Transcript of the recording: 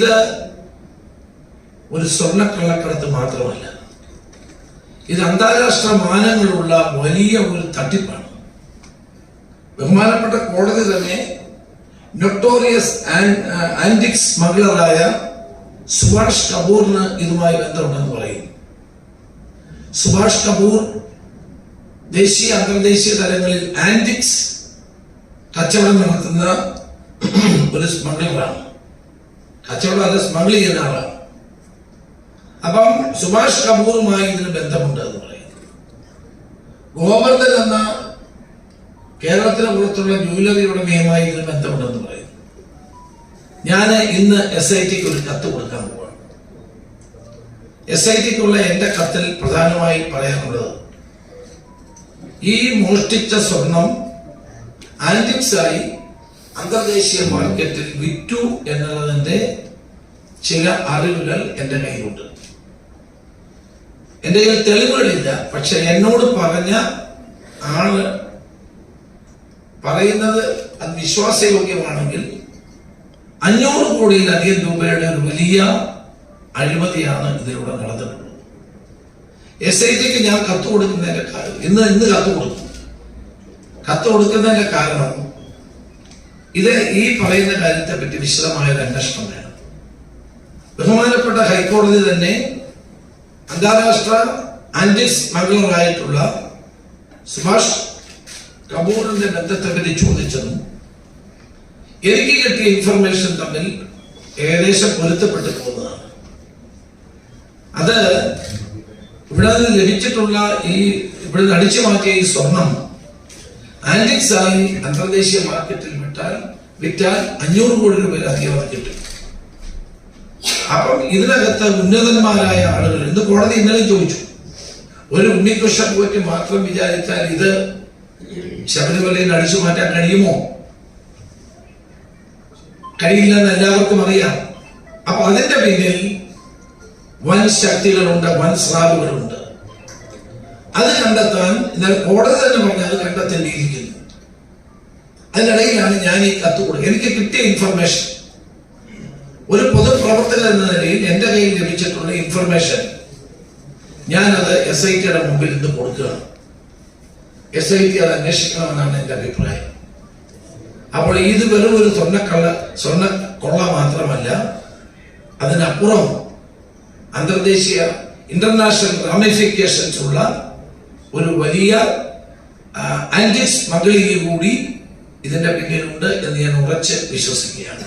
ഇത് ഒരു സ്വർണക്കള്ളക്കടത്ത് മാത്രമല്ല. ഇത് അന്താരാഷ്ട്ര മാനങ്ങളുള്ള വലിയ ഒരു തട്ടിപ്പാണ്. ബഹുമാനപ്പെട്ട കോടതി തന്നെ നൊട്ടോറിയസ് ആന്റിക് സ്മഗ്ലറായ സുഭാഷ് കപൂറിന് ഇതുമായി ബന്ധമുണ്ടെന്ന് പറയും. സുഭാഷ് കപൂർ ദേശീയ അന്തർദേശീയ തലങ്ങളിൽ ആന്റിക്സ് കച്ചവടം നടത്തുന്ന ഒരു സ്മഗ്ലറാണ് കച്ചവടം സ്മഗിൾ ചെയ്യുന്ന ആളാണ് അപ്പം സുഭാഷ് കപൂറുമായി ഇതിന് ബന്ധമുണ്ട് എന്ന് പറയുന്നത് ഗോവർദ്ധൻ എന്ന കേരളത്തിന് പുറത്തുള്ള ജ്വല്ലറി ഉടമയുമായി ഇതിന് ബന്ധമുണ്ടെന്ന് പറയുന്നു. ഞാൻ ഇന്ന് എസ് ഐ ടിക്ക് ഒരു കത്ത് കൊടുക്കാൻ പോവാണ്. എസ് ഐ ടിക്കുള്ള എന്റെ കത്തിൽ പ്രധാനമായി പറയാനുള്ളത് ഈ മോഷ്ടിച്ച സ്വർണം ആന്റിക്സ് ആയി അന്തർദേശീയ മാർക്കറ്റിൽ വിറ്റു എന്നുള്ളതിന്റെ ചില അറിവുകൾ എന്റെ കയ്യിലുണ്ട്. എന്റെ കയ്യിൽ തെളിവുകളില്ല. പക്ഷെ എന്നോട് പറഞ്ഞ ആൾ പറയുന്നത് അത് വിശ്വാസയോഗ്യമാണെങ്കിൽ അഞ്ഞൂറ് കോടിയിലധികം രൂപയുടെ ഒരു വലിയ അഴിമതിയാണ് ഇതിലൂടെ നടന്നിട്ടുള്ളത്. എസ് ഐ ടിക്ക് ഞാൻ കത്ത് കൊടുക്കുന്നതിന്റെ കാരണം ഇന്ന് ഇന്ന് കത്ത് കൊടുക്കും കത്ത് കൊടുക്കുന്നതിന്റെ കാരണം ഇത് ഈ പറയുന്ന കാര്യത്തെ പറ്റി വിശദമായ ഒരു അന്വേഷണം വേണം. ബഹുമാനപ്പെട്ട ഹൈക്കോടതി തന്നെ അന്താരാഷ്ട്ര ആന്റി സ്മഗ്ലറായിട്ടുള്ള സുഭാഷ് കപൂറിന്റെ ബന്ധത്തെ പറ്റി ചോദിച്ചതും എനിക്ക് കിട്ടിയ ഇൻഫർമേഷൻ തമ്മിൽ ഏകദേശം പൊരുത്തപ്പെട്ടു പോകുന്നതാണ്. അത് ഇവിടെ നിന്ന് ലഭിച്ചിട്ടുള്ള ഈ ഇവിടെ നിന്ന് അടിച്ചു മാറ്റിയ ഈ സ്വർണം ആന്റിക്സായി അന്തർദേശീയ മാർക്കറ്റിൽ വിട്ടാൽ വിറ്റാൽ അഞ്ഞൂറ് കോടി രൂപ അധികം കിട്ടും. അപ്പം ഇതിനകത്ത് ഉന്നതന്മാരായ ആളുകൾ ഇന്ന് കോടതി ഇന്നലെ ചോദിച്ചു ഒരു ഉണ്ണികൃഷ്ണൻ പോറ്റി മാത്രം വിചാരിച്ചാൽ ഇത് ശബരിമലയിൽ അടിച്ചു മാറ്റാൻ കഴിയുമോ? കഴിയില്ലെന്ന് എല്ലാവർക്കും അറിയാം. അപ്പൊ അതിന്റെ പിന്നിൽ വൻ ശക്തികളുണ്ട് വൻ സ്രാവുകളുണ്ട്. അത് കണ്ടെത്താൻ ഇന്നലെ കോടതി തന്നെ പറഞ്ഞ് അത് കണ്ടെത്തേണ്ടിയിരിക്കുന്നു. അതിനിടയിലാണ് ഞാൻ ഈ കത്ത് കൊടുക്കുക എനിക്ക് കിട്ടിയ ഇൻഫർമേഷൻ ഒരു പൊതുപ്രവർത്തകൻ എന്ന നിലയിൽ എന്റെ കയ്യിൽ ലഭിച്ചിട്ടുള്ള ഇൻഫർമേഷൻ ഞാനത് എസ് ഐ ടിയുടെ മുമ്പിൽ ഇന്ന് കൊടുക്കുകയാണ്. എസ് ഐ ടി അത് അന്വേഷിക്കണമെന്നാണ് എന്റെ അഭിപ്രായം. അപ്പോൾ ഇത് വെറും ഒരു സ്വർണക്കള്ള സ്വർണ കൊള്ള മാത്രമല്ല അതിനപ്പുറം അന്തർദേശീയ ഇന്റർനാഷണൽ റാമിഫിക്കേഷൻസ് ഉള്ള ഒരു വലിയ ആന്റി സ്മഗ്ലിംഗ് കൂടി ഇതിന്റെ പിന്നിലുണ്ട് എന്ന് ഞാൻ ഉറച്ച് വിശ്വസിക്കുകയാണ്.